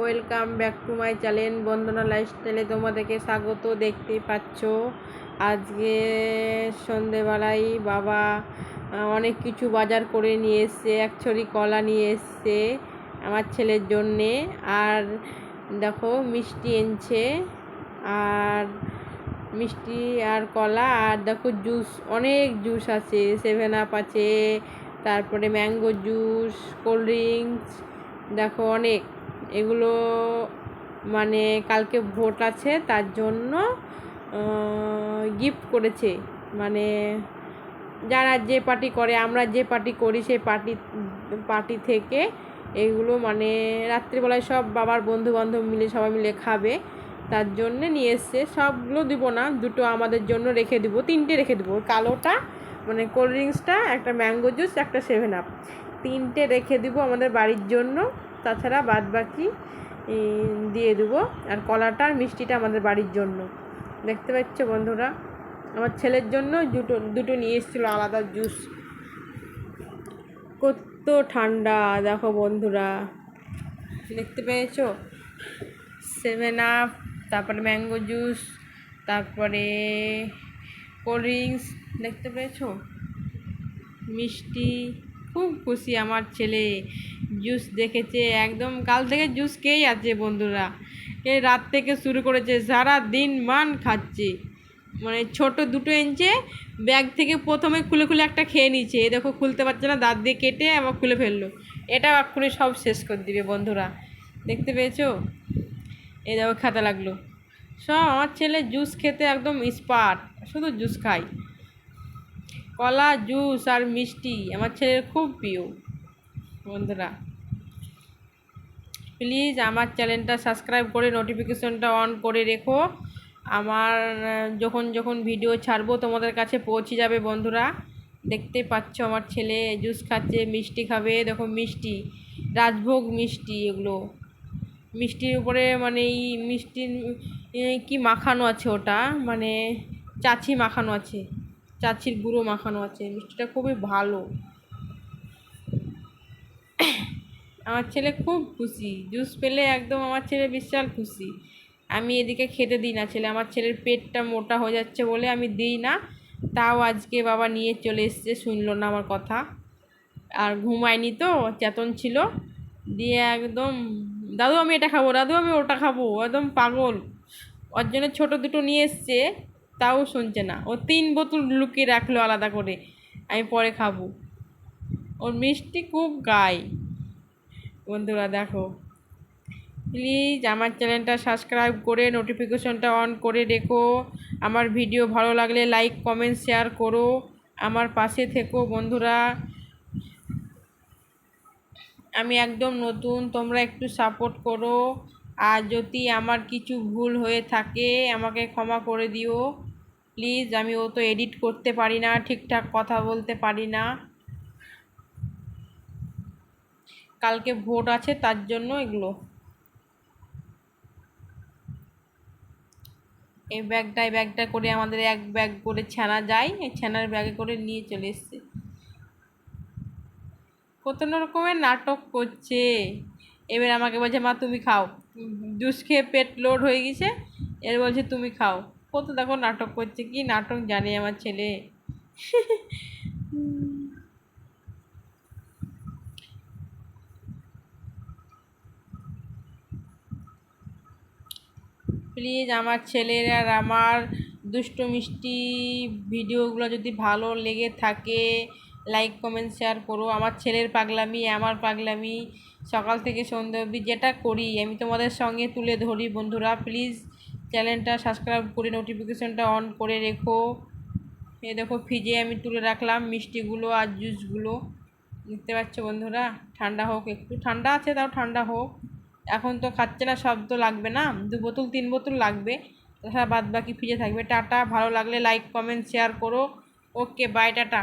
Welcome back to my channel Bandana লাইফস্টাইলে তোমাদেরকে স্বাগত দেখতে পাচ্ছ। আজকে সন্ধেবেলায় বাবা অনেক কিছু বাজার করে নিয়ে এসছে, এক ছড়ি কলা নিয়ে এসছে আমার ছেলের জন্যে। আর দেখো, মিষ্টি এনেছে, আর মিষ্টি আর কলা, আর দেখো জুস, অনেক জুস আছে, সেভেন আপ আছে, তারপরে ম্যাঙ্গো জুস, কোল্ড ড্রিঙ্কস, দেখো অনেক। এগুলো মানে কালকে ভোট আছে, তার জন্য গিফট করেছে। মানে যারা যে পার্টি করে, আমরা যে পার্টি করি, সেই পার্টি পার্টি থেকে এগুলো মানে রাত্রিবেলায় সব বাবার বন্ধু বান্ধব মিলে, সবাই মিলে খাবে। তার জন্যে নিয়ে এসছে। সবগুলো দিব না, দুটো আমাদের জন্য রেখে দিব, তিনটে রেখে দেবো। কালোটা মানে কোল্ড ড্রিঙ্কসটা, একটা ম্যাঙ্গো জুস, একটা সেভেন আপ। তিনটে রেখে দিব আমাদের বাড়ির জন্য। তাছাড়া বাদ বাকি দিয়ে দেবো। আর কলাটা আর মিষ্টিটা আমাদের বাড়ির জন্য। দেখতে পাচ্ছ বন্ধুরা, আমার ছেলের জন্য দুটো দুটো নিয়ে এসেছিল আলাদা জুস। কত ঠান্ডা, দেখো বন্ধুরা। দেখতে পেয়েছ? সেভেন আপ তারপরে ম্যাঙ্গো জুস তারপরে কোল্ড ড্রিঙ্কস দেখতে পেয়েছ? মিষ্টি খুব খুশি আমার ছেলে। জুস দেখেছে, একদম কাল থেকে জুস খেয়েই আছে বন্ধুরা। এই রাত থেকে শুরু করেছে, সারা দিন মান খাচ্ছে। মানে ছোট দুটো ইঞ্চে ব্যাগ থেকে প্রথমে খুলে খুলে একটা খেয়ে নিচ্ছে এ দেখো খুলতে পারছে না, দাঁত দিয়ে কেটে আবার খুলে ফেলল। এটাও এক্ষুনি সব শেষ করে দিবে বন্ধুরা। দেখতে পেয়েছ? এ দেখো খেতে লাগল। সব আমার ছেলে জুস খেতে একদম স্পার্ট শুধু জুস খায়। কলা, জুস আর মিষ্টি আমার ছেলের খুব প্রিয় বন্ধুরা। প্লিজ আমার চ্যানেলটা সাবস্ক্রাইব করে নোটিফিকেশনটা অন করে রেখো। আমার যখন যখন ভিডিও ছাড়বো তোমাদের কাছে পৌঁছে যাবে বন্ধুরা। দেখতে পাচ্ছ আমার ছেলে জুস খাচ্ছে, মিষ্টি খাবে। দেখো মিষ্টি, রাজভোগ মিষ্টি এগুলো। মিষ্টির উপরে মানে এই মিষ্টির কি মাখানো আছে ওটা? মানে চাছি মাখানো আছে। চাচির গুঁড়ো মাখানো আছে, মিষ্টিটা খুবই ভালো। আমার ছেলে খুব খুশি, জুস পেলে একদম আমার ছেলে বিশাল খুশি। আমি এদিকে খেতে দিই না ছেলে, আমার ছেলের পেটটা মোটা হয়ে যাচ্ছে বলে আমি দিই না। তাও আজকে বাবা নিয়ে চলে এসছে, শুনলো না আমার কথা। আর ঘুমায়নি তো, চেতন ছিল। দিয়ে একদম, দাদু আমি এটা খাব, দাদু আমি ওটা খাব, একদম পাগল। ওর জন্য ছোটো দুটো নিয়ে এসছে। তাও শুনছে না। ও তিন বোতল লুকিয়ে রাখল আলাদা করে। আমি পরে খাব। ওর মিষ্টি খুব গায়। বন্ধুরা দেখো। প্লিজ আমার চ্যানেলটা সাবস্ক্রাইব করে নোটিফিকেশনটা অন করে রেখো। আমার ভিডিও ভালো লাগলে লাইক কমেন্ট শেয়ার করো। আমার পাশে থেকো বন্ধুরা। আমি একদম নতুন, তোমরা একটু সাপোর্ট করো। আর যদি আমার কিছু ভুল হয়ে থাকে, আমাকে ক্ষমা করে দিও। প্লিজ আমি ও তো এডিট করতে পারি না, ঠিকঠাক কথা বলতে পারি না। কালকে ভোট আছে, তার জন্য এগুলো। এই ব্যাগটা এই ব্যাগটা করে আমাদের এক ব্যাগ করে ছানা যায়, এই ছানার ব্যাগে করে নিয়ে চলে এসছে। কত রকমের নাটক করছে। এবার আমাকে বলছে, মা, তুমি খাও। জুস খেয়ে পেট লোড হয়ে গেছে। এর বলছে, তুমি খাও। কত দেখো নাটক করছে, কি নাটক জানে আমার ছেলে। প্লিজ আমার ছেলের আর আমার দুষ্টু মিষ্টি ভিডিওগুলো যদি ভালো লেগে থাকে লাইক কমেন্ট শেয়ার করো। আমার ছেলের পাগলামি, আমার পাগলামি, সকাল থেকে সন্ধ্যে অবধি যেটা করি, আমি তোমাদের সঙ্গে তুলে ধরি বন্ধুরা। প্লিজ চ্যানেলটা সাবস্ক্রাইব করে নোটিফিকেশনটা অন করে রেখো। এ দেখো ফ্রিজে আমি তুলে রাখলাম মিষ্টিগুলো আর জুসগুলো দেখতে পাচ্ছ বন্ধুরা? ঠান্ডা হোক, একটু ঠান্ডা আছে তাও ঠান্ডা হোক। এখন তো খাচ্ছে না, সব তো লাগবে না। দু বোতল, তিন বোতল লাগবে। তাছাড়া বাদ বাকি ফ্রিজে থাকবে। টাটা, ভালো লাগলে লাইক কমেন্ট শেয়ার করো। Okay bye tata.